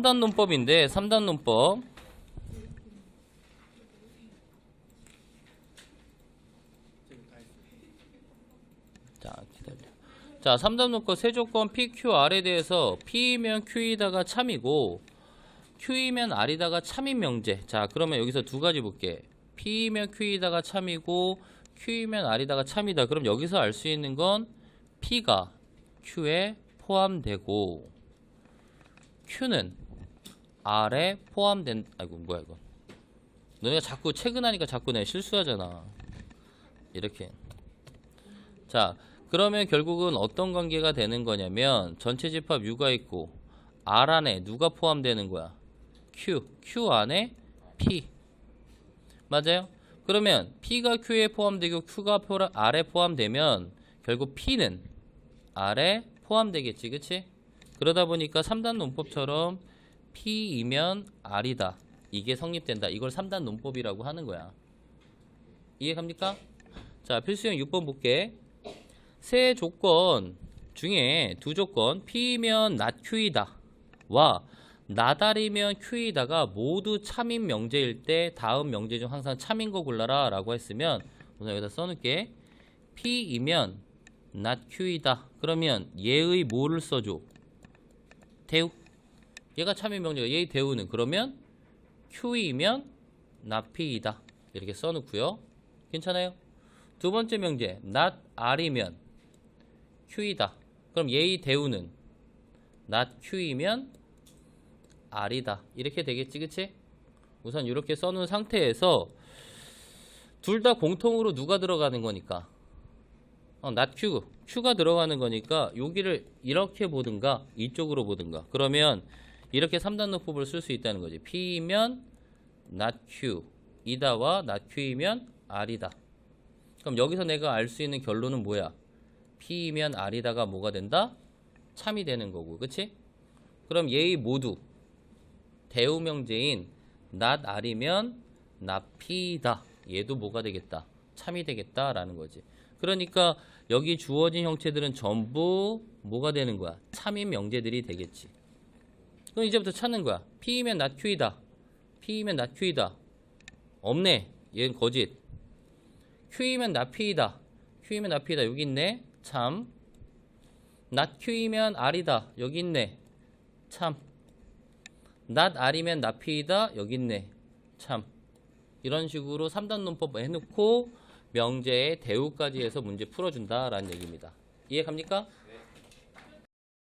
3단 논법인데 3단 논법. 자 기다려. 자 3단 논법 세 조건 PQR에 대해서 P이면 Q이다가 참이고 Q이면 R이다가 참인 명제. 자 그러면 여기서 두 가지 볼게. P이면 Q이다가 참이고 Q이면 R이다가 참이다. 그럼 여기서 알 수 있는 건 P가 Q에 포함되고 Q는 R에 포함된 아이고 뭐야 이거. 너네가 자꾸 최근하니까 자꾸 내 실수하잖아. 이렇게. 자 그러면 결국은 어떤 관계가 되는 거냐면 전체 집합 U가 있고 R 안에 누가 포함되는 거야? Q. Q 안에 P. 맞아요? 그러면 P가 Q에 포함되고 Q가 R에 포함되면 결국 P는 R에 포함되겠지 그치? 그러다 보니까 3단 논법처럼 P이면 R이다. 이게 성립된다. 이걸 3단 논법이라고 하는 거야. 이해갑니까? 자, 필수형 6번 볼게. 세 조건 중에 두 조건 P이면 not Q이다. 와 나달이면 Q이다가 모두 참인 명제일 때 다음 명제 중 항상 참인 거 골라라 라고 했으면 우선 여기다 써놓을게. P이면 not Q이다. 그러면 얘의 뭐를 써줘? 대우. 얘가 참인 명제가 얘의 대우는 그러면 Q이면 나피이다. 이렇게 써놓고요. 괜찮아요? 두 번째 명제 not R이면 Q이다. 그럼 얘의 대우는 not Q이면 R이다. 이렇게 되겠지, 그치? 우선 이렇게 써놓은 상태에서 둘 다 공통으로 누가 들어가는 거니까 어, not Q, Q가 들어가는 거니까 여기를 이렇게 보든가 이쪽으로 보든가 그러면 이렇게 3단 논법을 쓸 수 있다는 거지 P이면 not Q 이다와 not Q이면 R이다 그럼 여기서 내가 알 수 있는 결론은 뭐야 P이면 R이다가 뭐가 된다? 참이 되는 거고 그치? 그럼 얘의 모두 대우명제인 not R이면 not P다 얘도 뭐가 되겠다? 참이 되겠다라는 거지 그러니까 여기 주어진 형체들은 전부 뭐가 되는 거야? 참인 명제들이 되겠지. 그럼 이제부터 찾는 거야. P이면 not Q이다. P이면 not Q이다. 없네. 얘는 거짓. Q이면 not P이다. Q이면 not P이다. 여기 있네. 참. not Q이면 R이다. 여기 있네. 참. not R이면 not P이다. 여기 있네. 참. 이런 식으로 3단 논법 해놓고 명제의 대우까지 해서 문제 풀어준다라는 얘기입니다. 이해 갑니까?